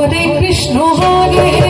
হরে Krishna হরে